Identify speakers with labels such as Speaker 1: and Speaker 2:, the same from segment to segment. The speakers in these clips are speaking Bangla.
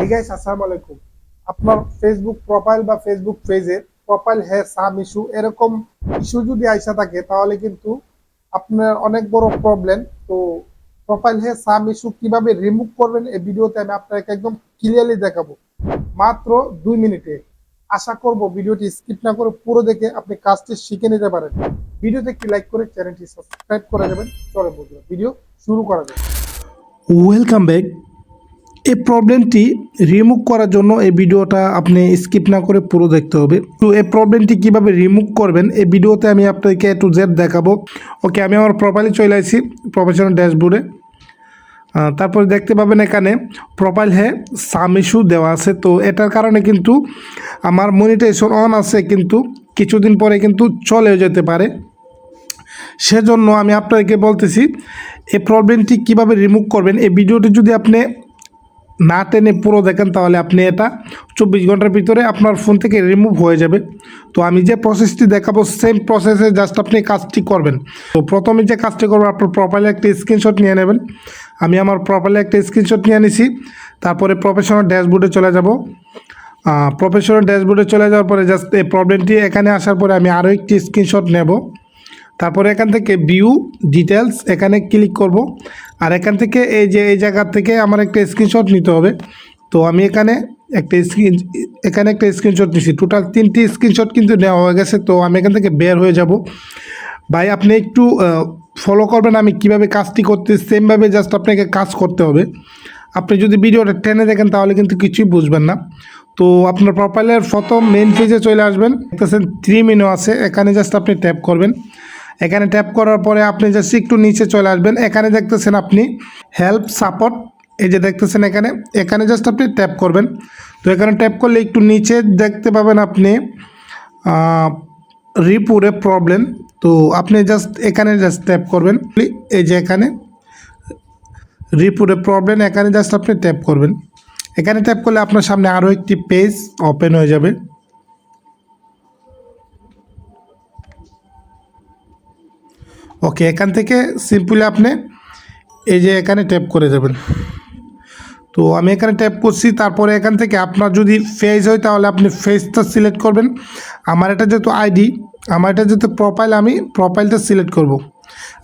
Speaker 1: হে গাইস আসসালামু আলাইকুম আপনার ফেসবুক প্রোফাইল বা ফেসবুক পেজে প্রোফাইল হ্যাঁ সাম ইস্যু এরকম ইস্যু যদি আইসা থাকে তাহলে কিন্তু আপনার অনেক বড় প্রবলেম তো প্রোফাইল হ্যাঁ সাম ইস্যু কীভাবে রিমুভ করবেন এই ভিডিওতে আমি আপনাকে একদম ক্লিয়ারলি দেখাবো মাত্র দুই মিনিটে আশা করব ভিডিওটি স্কিপ না করে পুরো দেখে আপনি কাজটি শিখে নিতে পারেন ভিডিওতে একটি লাইক করে চ্যানেলটি সাবস্ক্রাইব করে দেবেন চলে বন্ধুরা ভিডিও শুরু করা যাবে
Speaker 2: ওয়েলকাম ব্যাক এই প্রবলেমটি রিমুভ করার জন্য এই ভিডিওটা আপনি স্কিপ না করে পুরো দেখতে হবে। তো এই প্রবলেমটি কীভাবে রিমুভ করবেন? এই ভিডিওতে আমি আপনাকে টু জেড দেখাবো। ওকে আমি আমার প্রোফাইলে চলে আসি প্রফেশনাল ড্যাশবোর্ডে তারপরে দেখতে পাবেন এখানে প্রোফাইল হ্যাঁ সাম ইস্যু দেওয়া আছে। তো এটার কারণে কিন্তু আমার মনিটাইজেশন অন আছে, কিন্তু কিছুদিন পরে কিন্তু চলেও যেতে পারে। সেজন্য আমি আপনাকে বলতেছি, এই প্রবলেমটি কীভাবে রিমুভ করবেন? এই ভিডিওটি যদি আপনি না টেনে পুরো দেখেন তাহলে আপনি এটা চব্বিশ ঘণ্টার ভিতরে আপনার ফোন থেকে রিমুভ হয়ে যাবে। তো আমি যে প্রসেসটি দেখাবো সেম প্রসেসে জাস্ট আপনি কাজটি করবেন। তো প্রথমে যে কাজটি করবেন আপনার প্রোফাইলে একটা স্ক্রিনশট নিয়ে নেবেন। আমি আমার প্রোফাইলে একটা স্ক্রিনশট নিয়ে নিছি। তারপরে প্রফেশনাল ড্যাশবোর্ডে চলে যাব। প্রফেশনাল ড্যাশবোর্ডে চলে যাওয়ার পরে জাস্ট এই প্রবলেমটি এখানে আসার পরে আমি আরও একটি স্ক্রিনশট নেব। তারপরে এখান থেকে ভিউ ডিটেলস এখানে ক্লিক করব। আর এখান থেকে এই যে, এই জায়গা থেকে আমার একটা স্ক্রিনশট নিতে হবে। তো আমি এখানে একটা স্ক্রিন এখানে একটা স্ক্রিনশট নিছি টোটাল তিনটি স্ক্রিনশট কিন্তু নেওয়া হয়ে গেছে, তো আমি এখান থেকে বের হয়ে যাব। ভাই, আপনি একটু ফলো করবেন আমি কীভাবে কাজটি করতে সেমভাবে জাস্ট আপনাকে কাজ করতে হবে। আপনি যদি ভিডিওটা টেনে দেখেন, তাহলে কিন্তু কিছুই বুঝবেন না। তো আপনার প্রোফাইলের প্রথম মেন পেজে চলে আসবেন। দেখতেছেন থ্রি মেনু আছে, এখানে জাস্ট আপনি ট্যাপ করবেন। এখানে ট্যাপ করার পরে আপনি জাস্ট একটু নিচে চলে আসবেন। এখানে দেখতেছেন আপনি হেল্প সাপোর্ট এই যে দেখতেছেন এখানে। এখানে জাস্ট আপনি ট্যাপ করবেন। তো এখানে ট্যাপ করলে একটু নিচে দেখতে পাবেন আপনি রিপুরে প্রবলেম তো আপনি জাস্ট এখানে জাস্ট ট্যাপ করবেন। এই যে এখানে রিপুরে প্রবলেম এখানে জাস্ট আপনি ট্যাপ করবেন। এখানে ট্যাপ করলে আপনার সামনে আরও একটি পেজ ওপেন হয়ে যাবে। ওকে এখান থেকে সিম্পলি আপনি এই যে এখানে ট্যাপ করে দেবেন। তো আমি এখানে ট্যাপ করছি, তারপরে এখান থেকে আপনার যদি ফেস হয়, তাহলে আপনি ফেসটা সিলেক্ট করবেন। আমার এটা যেহেতু আইডি আমার এটা যেহেতু প্রোফাইল আমি প্রোফাইলটা সিলেক্ট করব।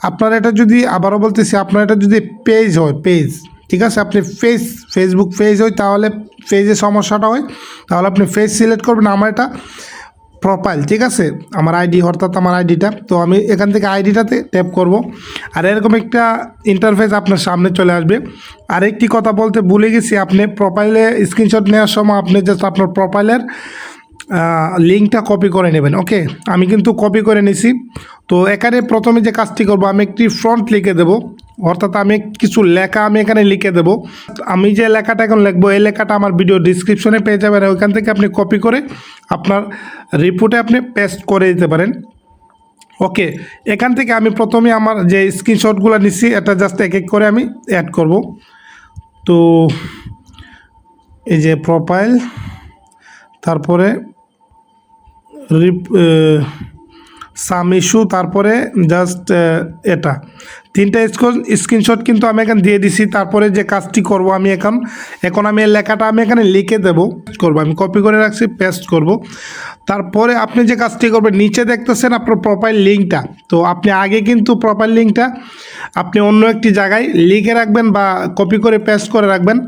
Speaker 2: আপনার এটা যদি, আবারও বলতেছি, আপনার এটা যদি পেজ হয় পেজ ঠিক আছে? আপনি ফেস ফেসবুক পেজ হয়, তাহলে পেজে সমস্যাটা হয়, তাহলে আপনি ফেস সিলেক্ট করবেন। আমার এটা প্রোফাইল ঠিক আছে? আমার আইডি অর্থাৎ আমার আইডিটা তো আমি এখান থেকে আইডিটাতে ট্যাপ করব। আর এরকম একটা ইন্টারফেস আপনার সামনে চলে আসবে। আর একটি কথা বলতে ভুলে গেছি আপনি। প্রোফাইলে স্ক্রিনশট নেওয়ার সময় আপনি জাস্ট আপনার প্রোফাইলের লিঙ্কটা কপি করে নেবেন ওকে আমি কিন্তু কপি করে নিছি। তো এখানে প্রথমে যে কাজটি করব, আমি একটি ফ্রন্ট লিখে দেব। অর্থাৎ আমি কিছু লেখা আমি এখানে লিখে দেব। আমি যে লেখাটা এখন লিখব, এই লেখাটা আমার ভিডিও ডিসক্রিপশনে পেয়ে যাবেন ওইখান থেকে আপনি কপি করে আপনার রিপোর্টে আপনি পেস্ট করে দিতে পারেন। ওকে, এখান থেকে আমি প্রথমে আমার যে স্ক্রিনশটগুলো নিচ্ছি এটা জাস্ট এক এক করে আমি অ্যাড করব। তো এই যে প্রোফাইল তারপরে রিপ সাম ইস্যু তারপরে জাস্ট এটা। তিনটা স্ক্রিনশট কিন্তু আমি এখানে দিয়ে দিছি, তারপরে যে কাজটি করব আমি এখন এখন আমি এই লেখাটা আমি এখানে লিখে দেব, করব। আমি কপি করে রাখছি পেস্ট করব। তারপরে আপনি যে কাজটি করবেন, নিচে দেখতেছেন আপনার প্রোফাইল লিঙ্কটা তো আপনি আগে কিন্তু প্রোফাইল লিঙ্কটা আপনি অন্য একটি জায়গায় লিখে রাখবেন বা কপি করে পেস্ট করে রাখবেন।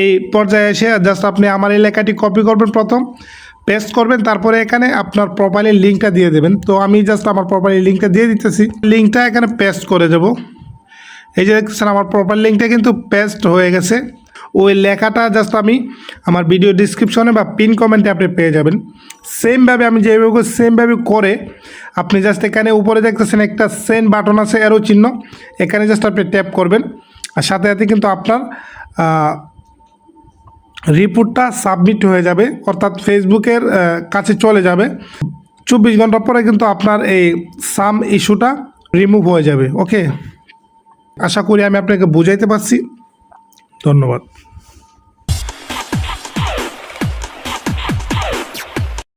Speaker 2: এই পর্যায়ে এসে জাস্ট আপনি আমার এই লেখাটি কপি করবেন প্রথম। পেস্ট করবেন, তারপরে এখানে আপনার প্রোফাইলের লিঙ্কটা দিয়ে দেবেন। তো আমি জাস্ট আমার প্রোফাইলের লিঙ্কটা দিয়ে দিতেছি। লিঙ্কটা এখানে পেস্ট করে দেব। এই যে দেখতেছেন, আমার প্রোফাইল লিঙ্কটা কিন্তু পেস্ট হয়ে গেছে। ওই লেখাটা জাস্ট আমি আমার ভিডিও ডিসক্রিপশনে বা পিন কমেন্টে আপনি পেয়ে যাবেন। সেমভাবে আমি যেভাবে সেমভাবে করে আপনি জাস্ট এখানে উপরে দেখতেছেন একটা সেন্ড বাটন আছে এরও চিহ্ন। এখানে জাস্ট আপনি ট্যাপ করবেন। আর সাথে সাথে কিন্তু আপনার রিপোর্টটা সাবমিট হয়ে যাবে, অর্থাৎ ফেসবুকের কাছে চলে যাবে। চব্বিশ ঘণ্টা পরে কিন্তু আপনার এই সাম ইস্যুটা রিমুভ হয়ে যাবে ওকে আশা করি আমি আপনাকে বুঝাইতে পারছি। ধন্যবাদ।